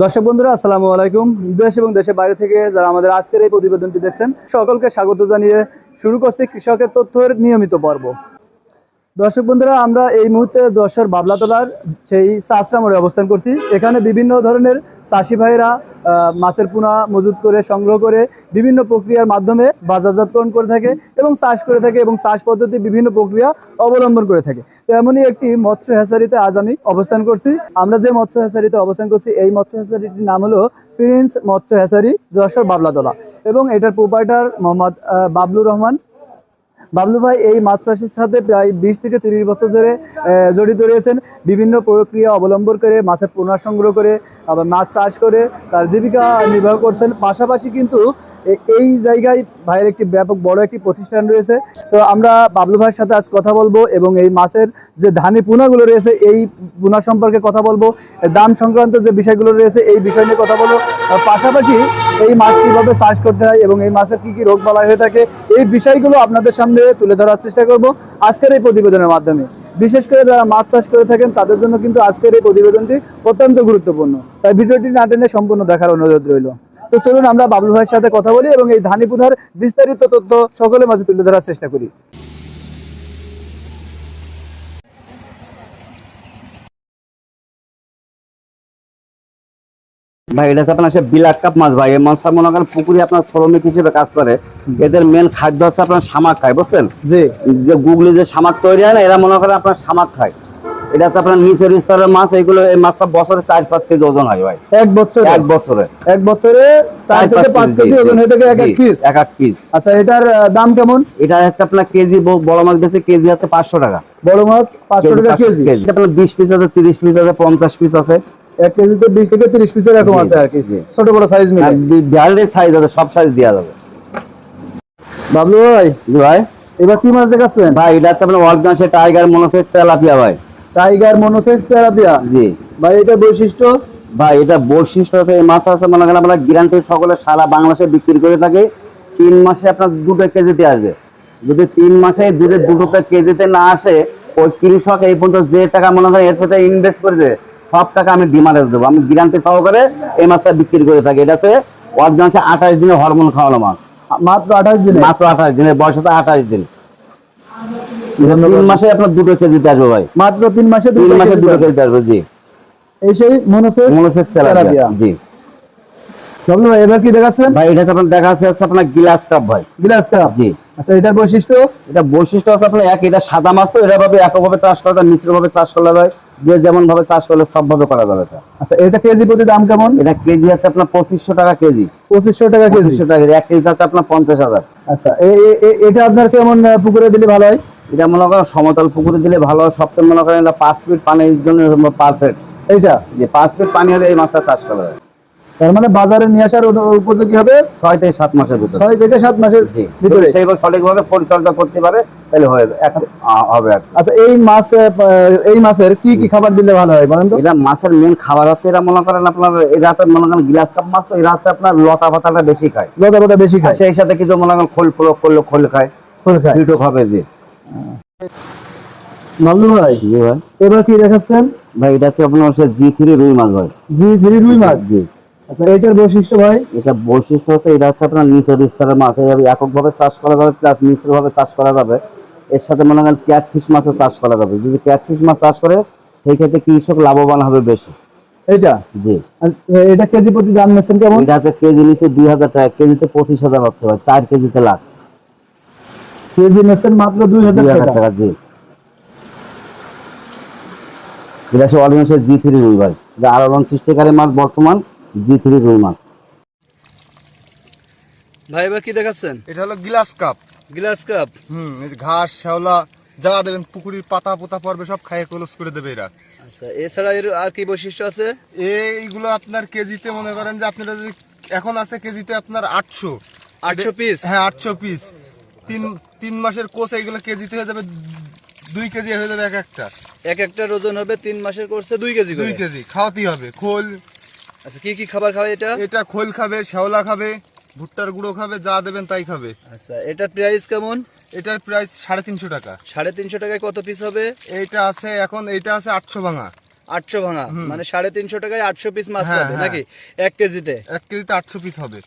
দর্শক বন্ধুরা আসসালামু আলাইকুম। দেশ এবং দেশের বাইরে থেকে যারা আমাদের আজকের এই প্রতিবেদনটি দেখছেন সকলকে স্বাগত জানিয়ে শুরু করছি কৃষকের তথ্যের নিয়মিত পর্ব। দর্শক বন্ধুরা আমরা এই মুহূর্তে যশোর বাবলাতলার সেই চাষরা মোড়ে অবস্থান করছি। এখানে বিভিন্ন ধরনের চাষি আহ, মাছের পোনা মজুত করে সংগ্রহ করে বিভিন্ন প্রক্রিয়ার মাধ্যমে বাজারজাতকরণ করে থাকে এবং চাষ করে থাকে এবং চাষ পদ্ধতি বিভিন্ন প্রক্রিয়া অবলম্বন করে থাকে। এমনই একটি মৎস্য হ্যাচারিতে আজ আমি অবস্থান করছি। আমরা যে মৎস্য হ্যাচারিতে অবস্থান করছি এই মৎস্য হ্যাচারিটির নাম হলো প্রিন্স মৎস্য হ্যাচারি যশোর বাবলাতলা এবং এটার প্রোপাইটার মোহাম্মদ আহ, বাবলুর রহমান। বাবলু ভাই এই মাছ চাষের সাথে প্রায় বিশ থেকে তিরিশ বছর ধরে জড়িত রয়েছেন। বিভিন্ন প্রক্রিয়া অবলম্বন করে মাছের পোনা সংগ্রহ করে আবার মাছ চাষ করে তার জীবিকা নির্বাহ করছেন। পাশাপাশি কিন্তু এই জায়গায় ভাইয়ের একটি ব্যাপক বড় একটি প্রতিষ্ঠান রয়েছে। তো আমরা বাবলু ভাইয়ের সাথে আজ কথা বলব এবং এই মাছের যে ধানি পোনাগুলো রয়েছে, এই পোনা সম্পর্কে কথা বলব। দাম সংক্রান্ত যে বিষয়গুলো রয়েছে, এই বিষয় নিয়ে কথা বলব। পাশাপাশি এই মাছ কীভাবে চাষ করতে হয় এবং এই মাছের কি কি রোগ বালাই হয়ে থাকে, এই বিষয়গুলো আপনাদের সামনে তুলে ধরার চেষ্টা করব আজকের এই প্রতিবেদনের মাধ্যমে। বিশেষ করে যারা মাছ চাষ করে থাকেন, তাদের জন্য কিন্তু আজকের এই প্রতিবেদনটি অত্যন্ত গুরুত্বপূর্ণ। তাই ভিডিওটি না টেনে সম্পূর্ণ দেখার অনুরোধ রইল। তো চলুন আমরা বাবলু ভাইয়ের সাথে কথা বলি এবং এই ধানি পুনার বিস্তারিত তথ্য সকলের মাঝে তুলে ধরার চেষ্টা করি। ভাই এটা হচ্ছে আপনার বিলাক কাপ মাছ ভাই। এই মাছটা মনে করেন পুকুরে আপনার শ্রমিক হিসেবে কাজ করে। এদের মেন খাদ্য হচ্ছে আপনার শামাক খায় বুঝছেন? যে গুগলি যে শামাক তৈরি হয় না এরা মনে করেন আপনার শামাক খায়। এটা হচ্ছে আপনার নিচের স্তরের মাছ এইগুলো এই মাছটা বছরে চার পাঁচ কেজি ওজন হয় ভাই। এক বছর? এক বছরে। এক বছরে চার থেকে পাঁচ কেজি ওজন হয়ে থাকে এক এক পিস এক এক পিস আচ্ছা এটার দাম কেমন? এটা হচ্ছে আপনার কেজি বড় মাছ বেশি কেজি হচ্ছে পাঁচশো টাকা। বড় মাছ পাঁচশো টাকা কেজি? এটা আপনার বিশ পিস আছে তিরিশ পিস আছে পঞ্চাশ পিস আছে। এক কেজিতে বিশ থেকে তিরিশ পিসের এরকম আছে আর কি। ছোট বড় সাইজ মিলে। আর সাইজ আছে সব সাইজ দেওয়া যাবে। বাবলু ভাই ভাই। এবার কি মাছ দেখাচ্ছেন? ভাই এটা হচ্ছে আপনার অর্গানসে টাইগার মনোফেট তেলাপিয়া ভাই। টাইগার মনোসেক্স তেরাপিয়া জি। ভাই এটা বৈশিষ্ট্য? ভাই এটা বৈশিষ্ট্য হচ্ছে এই মাছ আছে মনে করেন আমরা গ্যারান্টি সকলে সারা বাংলাদেশে বিক্রি করে থাকি। তিন মাসে আপনার দুটো কেজিতে আসবে। যদি তিন মাসে দুটো দুটো কেজিতে না আসে ওই কৃষক এই পর্যন্ত যে টাকা মনে করেন এর সাথে ইনভেস্ট করেছে সব টাকা আমি ডিমান্ডে দেবো। আমি গ্যারান্টি সহকারে এই মাছটা বিক্রি করে থাকি। এটাতে অর্গানসে আঠাশ দিনে হরমোন খাওয়ানো মাছ। মাত্র আঠাশ দিনে? মাত্র আঠাশ দিনে বয়স হচ্ছে আঠাশ দিন। তিন মাসে আপনার দুটো কেজিতে আসবে ভাই। মাত্র তিন মাসে তিন মাসে দুটো পাবেন। কেজিতে আসবে জি। এই সেই মনোসেক্স মনোসেক্স তেলাপিয়া জি। বাবলু ভাই এবার কি দেখাচ্ছেন? ভাই এটা আপনার দেখা যাচ্ছে আপনার গিলাস কাপ ভাই। Glass cup? জি। আচ্ছা এটার বৈশিষ্ট্য? এটা বৈশিষ্ট্য আপনার এক এটা সাদা মাছ তো এটা ভাবে একভাবে চাষ করা যায় মিশ্র ভাবে চাষ করা যায় যে যেমন ভাবে চাষ করলে সব ভাবে করা যাবে আচ্ছা এটা কেজি প্রতি দাম কেমন? এটা কেজি আছে আপনার পঁচিশশো টাকা কেজি। পঁচিশশো টাকা কেজি। টাকা এক কেজি আছে আপনার পঞ্চাশ হাজার। আচ্ছা এটা আপনার কেমন পুকুরে দিলে ভালো হয়? এটা মনে করেন সমতল পুকুরে দিলে ভালো হয় সবচেয়ে মনে করেন এটা পাঁচ ফিট পানির জন্য পারফেক্ট এইটা? যে পাঁচ ফিট পানি হলে এই মাছটা চাষ করা যায়। তার মানে বাজারে নিয়ে আসার উপযোগী হবে ছয় থেকে সাত মাসের ভিতরে। ছয় থেকে সাত মাসের ভিতরে। সেইভাবে সঠিকভাবে পরিচর্যা করতে পারে তাহলে হবে আচ্ছা এই মাছ এই মাছের কি কি খাবার দিলে ভালো হয় বলেন তো? এটা মাছের মেন খাবার হচ্ছে এরা মনে করেন আপনার এরা তো মনে করেন গ্লাস কাপ মাছ তো এরা হচ্ছে আপনার লতা পাতাটা বেশি খায়। লতা পাতা বেশি খায়? সেই সাথে কিছু মনে করেন খোল প্রয়োগ করলে খোল খায়। ফুল খায়। দুটো খাবে যে। মামলু ভাই এবার কি দেখাচ্ছেন? ভাই এটা হচ্ছে আপনার জি থ্রি রুই মাছ ভাই। জি থ্রি রুই মাছ? জি। আচ্ছা এটার বৈশিষ্ট্য ভাই? এটা বৈশিষ্ট্য হচ্ছে এটা হচ্ছে আপনার নিচের স্তরের মাছ এইভাবে এককভাবে চাষ করা যাবে প্লাস মিশ্রভাবে চাষ করা যাবে। এর সাথে মনে করেন ক্যাটফিশ মাছও চাষ করা যাবে। যদি ক্যাটফিশ মাছ চাষ করে সেই ক্ষেত্রে কৃষক লাভবান হবে বেশি। এটা জি। আর এটা কেজি প্রতি দাম নিচ্ছেন কেমন? এটা হচ্ছে কেজি নিচে দুই হাজার টাকা কেজিতে পঁচিশ হাজার হচ্ছে ভাই চার কেজিতে লাখ। কেজি নিচ্ছেন মাত্র দুই হাজার টাকা। জি। এটা অলিমেন্সের জি থ্রি রুই ভাই। এটা সৃষ্টিকারী মাছ বর্তমান। জি থ্রি মাছ ভাই এবার কি দেখাচ্ছেন? এটা হলো গ্লাস কাপ গ্লাস কাপ হুম ঘাস শ্যাওলা যা দেবেন পুকুরির পাতা পোতা পড়বে সব খাইয়ে কলস করে দেবে এরা। আচ্ছা এছাড়া এর আর কি বৈশিষ্ট্য আছে? এইগুলো আপনার কেজিতে মনে করেন যে আপনারা যদি এখন আছে কেজিতে আপনার আটশো। আটশো পিস হ্যাঁ আটশো পিস তিন তিন মাসের কোষ এইগুলো কেজিতে হয়ে যাবে দুই কেজি হয়ে যাবে এক একটা। এক একটা ওজন হবে তিন মাসের কোর্সে দুই কেজি দুই কেজি খাওয়াতেই হবে। খোল আচ্ছা কি কি খাবার খাবে এটা? এটা খোল খাবে শ্যাওলা খাবে ভুট্টার গুঁড়ো খাবে যা দেবেন তাই খাবে। আচ্ছা এটার প্রাইস কেমন? এটার প্রাইস সাড়ে তিনশো টাকা। সাড়ে তিনশো টাকায় কত পিস হবে? এইটা আছে এখন এইটা আছে আটশো ভাঙা। আটশো ভাঙা? মানে সাড়ে তিনশো টাকায় আটশো পিস মাছ হ্যাঁ, পাবে হ্যাঁ। নাকি এক কেজিতে? এক কেজিতে আটশো পিস হবে।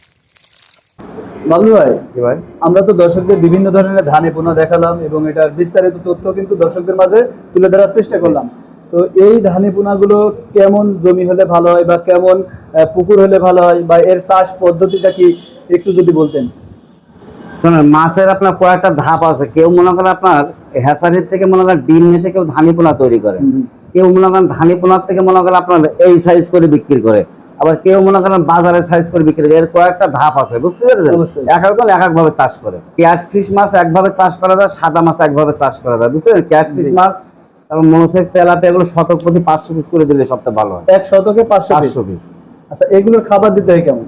বাবলু ভাই ভাই। আমরা তো দর্শকদের বিভিন্ন ধরনের ধানে পোনা দেখালাম এবং এটার বিস্তারিত তথ্য কিন্তু দর্শকদের মাঝে তুলে ধরার চেষ্টা করলাম। তো এই ধানে পোনাগুলো কেমন জমি হলে ভালো হয় বা কেমন পুকুর হলে ভালো হয় বা এর চাষ পদ্ধতিটা কি একটু যদি বলতেন? শোনেন মাছের আপনার কয়েকটা ধাপ আছে। কেউ মনে করেন আপনার হ্যাসারির থেকে মনে করেন ডিম এসে কেউ ধানি পোনা তৈরি করে। কেউ মনে করেন ধানি পোনার থেকে মনে করেন আপনার এই সাইজ করে বিক্রি করে। আবার কেউ মনে করেন বাজারে সাইজ করে বিক্রি করে। এর কয়েকটা ধাপ আছে বুঝতে পেরেছেন? অবশ্যই। এক একজন এক একভাবে চাষ করে। ক্যাট ফিশ মাছ একভাবে চাষ করা যায় সাদা মাছ একভাবে চাষ করা যায় বুঝতে পেরেছেন? ক্যাট ফিশ মাছ তারপর মনোসেক্স তেলাপি এগুলো শতক প্রতি পাঁচশো পিস করে দিলে সবচেয়ে ভালো হয়। এক শতকে পাঁচশো পিস আচ্ছা এগুলোর খাবার দিতে হয় কেমন?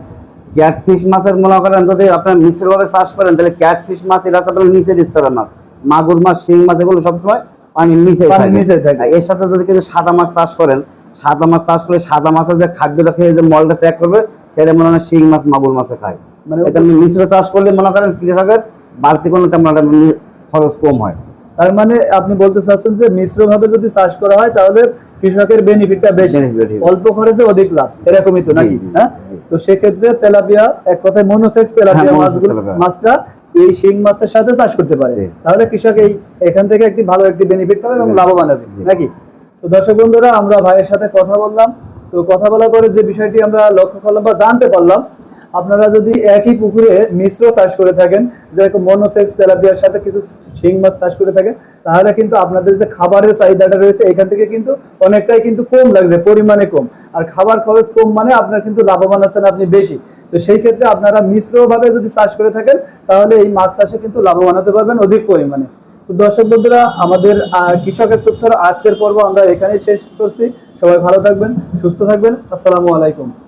ক্যাটফিশ মাছের মনে করেন যদি আপনার মিশ্রভাবে চাষ করেন তাহলে ক্যাটফিশ মাছ এটা তো নিচের স্তরের মাছ। মাগুর মাছ শিং মাছ এগুলো সবসময় পানির নিচে নিচেই থাকে। এর সাথে যদি কিছু সাদা মাছ চাষ করেন সাদা মাছ চাষ করে সাদা মাছের যে খাদ্যটা খেয়ে যে মলটা ত্যাগ করবে সেটা মনে হয় শিং মাছ মাগুর মাছে খায়। মানে এটা মিশ্র চাষ করলে মনে করেন কৃষকের বাড়তি কোনো তেমন একটা খরচ কম হয়। তার মানে আপনি বলতে চাচ্ছেন যে মিশ্র ভাবে যদি চাষ করা হয় তাহলে কৃষকের বেনিফিটটা বেশি। অল্প খরচে অধিক লাভ এরকমই তো নাকি? হ্যাঁ? তো সেক্ষেত্রে তেলাপিয়া এক কথায় মনোসেক্স তেলাপিয়া হ্যাঁ, মাছগুলো মাছটা এই শিং মাছের সাথে চাষ করতে পারে। তাহলে কৃষক এই এখান থেকে একটি ভালো একটি বেনিফিট পাবে এবং লাভবান হবে নাকি? তো দর্শক বন্ধুরা আমরা ভাইয়ের সাথে কথা বললাম। তো কথা বলার পরে যে বিষয়টি আমরা লক্ষ্য করলাম বা জানতে পারলাম আপনারা যদি একই পুকুরে মিশ্র চাষ করে থাকেন, যেরকম মনোসেক্স, তেলাপিয়ার সাথে কিছু শিং মাছ চাষ করে থাকেন, তাহলে কিন্তু আপনাদের যে খাবারের চাহিদাটা রয়েছে, এখান থেকে কিন্তু অনেকটাই কিন্তু কম লাগছে, পরিমাণে কম। আর খাবার খরচ কম মানে আপনার কিন্তু লাভবান আছেন আপনি বেশি। তো সেই ক্ষেত্রে আপনারা মিশ্রভাবে যদি চাষ করে থাকেন, তাহলে এই মাছ চাষে কিন্তু লাভবান হতে পারবেন অধিক পরিমাণে। তো দর্শক বন্ধুরা, আমাদের কৃষকের তথ্যের আজকের পর্ব আমরা এখানেই শেষ করছি। সবাই ভালো থাকবেন, সুস্থ থাকবেন। আসসালামু আলাইকুম।